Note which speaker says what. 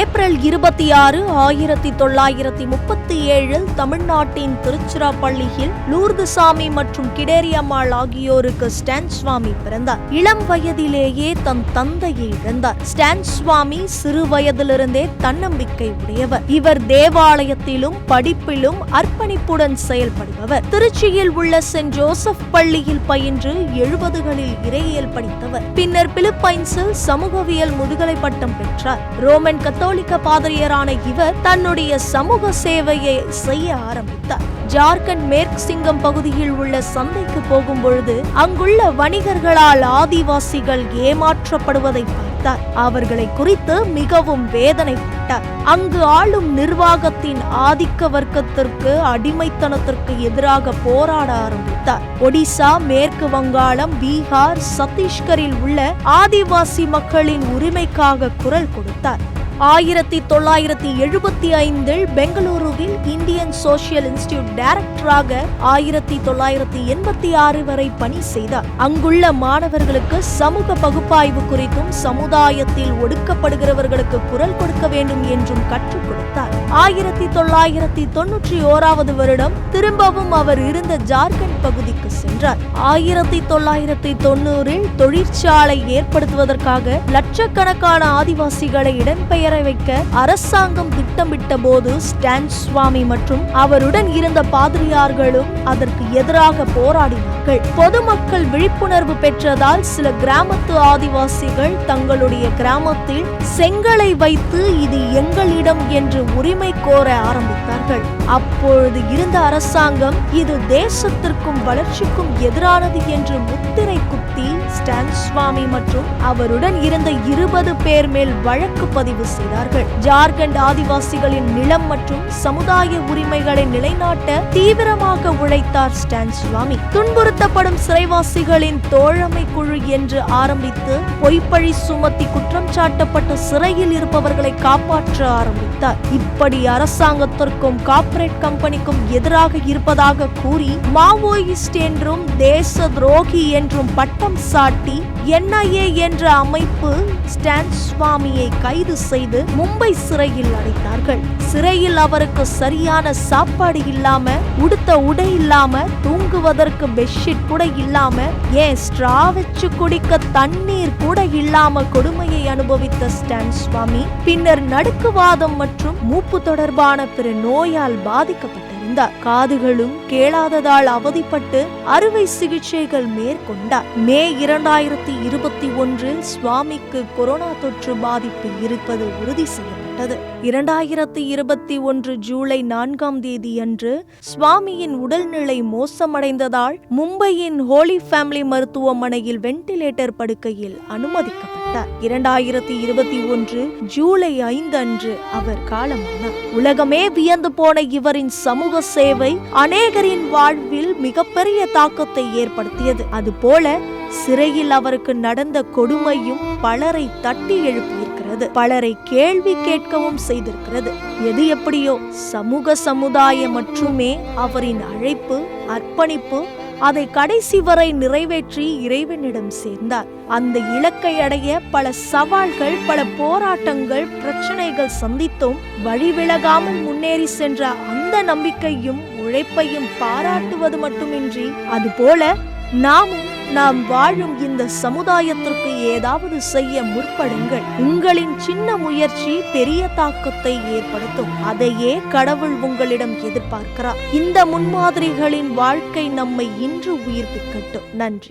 Speaker 1: April இருபத்தி ஆறு ஆயிரத்தி தொள்ளாயிரத்தி முப்பத்தி ஏழில் தமிழ்நாட்டின் திருச்சிராப்பள்ளியில் லூர்துசாமி மற்றும் கிடேரியம்மாள் ஆகியோருக்கு ஸ்டான் சுவாமி பிறந்தார். இளம் வயதிலேயே தன் தந்தையை இழந்தார். ஸ்டான் சுவாமி சிறு வயதிலிருந்தே தன்னம்பிக்கை உடையவர். இவர் தேவாலயத்திலும் படிப்பிலும் அர்ப்பணிப்புடன் செயல்படுபவர். திருச்சியில் உள்ள சென்ட் ஜோசப் பள்ளியில் பயின்று எழுபதுகளில் இறையியல் படித்தவர். பின்னர் பிலிப்பைன்ஸில் சமூகவியல் முதுகலை பட்டம் பெற்றார். ரோமன் கத்தோலிக்க பாதிரியரான இவர் தன்னுடைய சமூக சேவையை செய்ய ஆரம்பித்தார். ஜார்க்கண்ட் மேற்கு சிங்கம் பகுதியில் உள்ள சந்தைக்கு போகும் பொழுது அங்குள்ள வணிகர்களால் ஆதிவாசிகள் ஏமாற்றப்படுவதை பார்த்தார். அவர்களை குறித்து மிகவும் வேதனைப்பட்டார். அங்கு ஆளும் நிர்வாகத்தின் ஆதிக்க வர்க்கத்திற்கு அடிமைத்தனத்திற்கு எதிராக போராட ஆரம்பித்தார். ஒடிசா மேற்கு வங்காளம் பீகார் சத்தீஸ்கரில் உள்ள ஆதிவாசி மக்களின் உரிமைக்காக குரல் கொடுத்தார். ஆயிரத்தி தொள்ளாயிரத்தி எழுபத்தி ஐந்தில் பெங்களூருவில் இந்தியன் சோசியல் இன்ஸ்டிடியூட் டைரக்டராக ஆயிரத்தி தொள்ளாயிரத்தி எண்பத்தி ஆறு வரை பணி செய்தார். அங்குள்ள மாணவர்களுக்கு சமூக பகுப்பாய்வு குறித்தும் சமுதாயத்தில் ஒடுக்கப்படுகிறவர்களுக்கு குரல் கொடுக்க வேண்டும் என்றும் கற்றுக் கொடுத்தார். ஆயிரத்தி தொள்ளாயிரத்தி தொன்னூற்றி ஓராவது வருடம் திரும்பவும் அவர் இருந்த ஜார்க்கண்ட் பகுதிக்கு சென்றார். ஆயிரத்தி தொள்ளாயிரத்தி தொண்ணூறில் தொழிற்சாலை ஏற்படுத்துவதற்காக லட்சக்கணக்கான ஆதிவாசிகளை இடம்பெயர் பெயரை வைக்க அரசாங்கம் திட்டமிட்ட போது ஸ்டான் சுவாமி மற்றும் அவருடன் இருந்த பாதிரியார்களும் அதற்கு எதிராக போராடினார்கள். பொதுமக்கள் விழிப்புணர்வு பெற்றதால் சில கிராமத்து ஆதிவாசிகள் தங்களுடைய கிராமத்தில் செங்கலை வைத்து இது எங்களிடம் என்று உரிமை கோர ஆரம்பித்தார்கள். அப்பொழுது இருந்த அரசாங்கம் இது தேசத்திற்கும் வளர்ச்சிக்கும் எதிரானது என்று முத்திரை குத்தி ஸ்டான் சுவாமி மற்றும் அவருடன் இருந்த இருபது பேர் மேல் வழக்கு பதிவு செய்தார்கள். ஜார்க்கண்ட் ஆதிவாசிகளின் நிலம் மற்றும் சமுதாய உரிமைகளை நிலைநாட்ட தீவிரமாக உழைத்தார் ஸ்டான் சுவாமி துன்புறுத்தப்படும் சிறைவாசிகளின் தோழமை குழு என்று ஆரம்பித்து பொய்ப்பழி சுமத்தி குற்றம் சாட்டப்பட்ட சிறையில் இருப்பவர்களை காப்பாற்ற ஆரம்பித்தார். இப்படி அரசாங்கத்திற்கும் கார்ப்பரேட் கம்பெனிக்கும் எதிராக இருப்பதாக கூறி மாவோயிஸ்ட் என்றும் தேச துரோகி என்றும் பட்டம் சாட்டி என்ஐஏ என்ற அமைப்பு ஸ்டான் சுவாமியை கைது செய்து மும்பை சிறையில் அடைத்தார்கள் சிறையில் அவருக்கு சரியான சாப்பாடு இல்லாம உடுத்த உடை இல்லாம தூங்குவதற்கு பெட்ஷீட் கூட இல்லாம ஏன் ஸ்ட்ரா வச்சு குடிக்க தண்ணீர் கூட இல்லாம கொடுமையை அனுபவித்த ஸ்டான் சுவாமி பின்னர் நடுக்குவாதம் மற்றும் மூப்பு தொடர்பான பிற நோயால் பாதிக்கப்பட்டிருந்தார் காதுகளும் கேளாததால் அவதிப்பட்டு அறுவை சிகிச்சைகள் மேற்கொண்டார். மே இரண்டாயிரத்தி இருபத்தி ஒன்றில் சுவாமிக்கு கொரோனா தொற்று பாதிப்பு இருப்பது உறுதி செய்யப்பட்டது. இரண்டாயிரத்தி இருபத்தி ஒன்று ஜூலை நான்காம் தேதி அன்று சுவாமியின் உடல்நிலை மோசமடைந்ததால் மும்பையின் ஹோலி ஃபேமிலி மருத்துவமனையில் வென்டிலேட்டர் படுக்கையில் அனுமதிக்கப்பட்டார். இரண்டாயிரத்தி இருபத்தி ஒன்று ஜூலை ஐந்து அன்று அவர் காலமானார். உலகமே வியந்து போன இவரின் சமூக சேவை அநேகரின் வாழ்வில் மிகப்பெரிய தாக்கத்தை ஏற்படுத்தியது. அதுபோல சிறையில் அவருக்கு நடந்த கொடுமையும் பலரை தட்டி செய்திருக்கிறது பலரை கேள்வி கேட்கவும் செய்திருக்கிறது. எது எப்படியோ சமூக சமுதாயம் மட்டுமே அவரின் அழைப்பு அர்ப்பணிப்பு அதை கடைசி வரை நிறைவேற்றி இறைவனிடம் சேர்ந்தார். அந்த இலக்கை அடைய பல சவால்கள் பல போராட்டங்கள் பிரச்சனைகள் சந்தித்தும் வழிவிலகாமல் முன்னேறி சென்ற அந்த நம்பிக்கையும் உழைப்பையும் பாராட்டுவது மட்டுமின்றி அதுபோல நாமும் நாம் வாழும் இந்த சமுதாயத்திற்கு ஏதாவது செய்ய முற்படுங்கள். உங்களின் சின்ன முயற்சி பெரிய தாக்கத்தை ஏற்படுத்தும். அதையே கடவுள் உங்களிடம் எதிர்பார்க்கிறார். இந்த முன்மாதிரிகளின் வாழ்க்கை நம்மை இன்று உயிர்ப்பிக்கட்டும். நன்றி.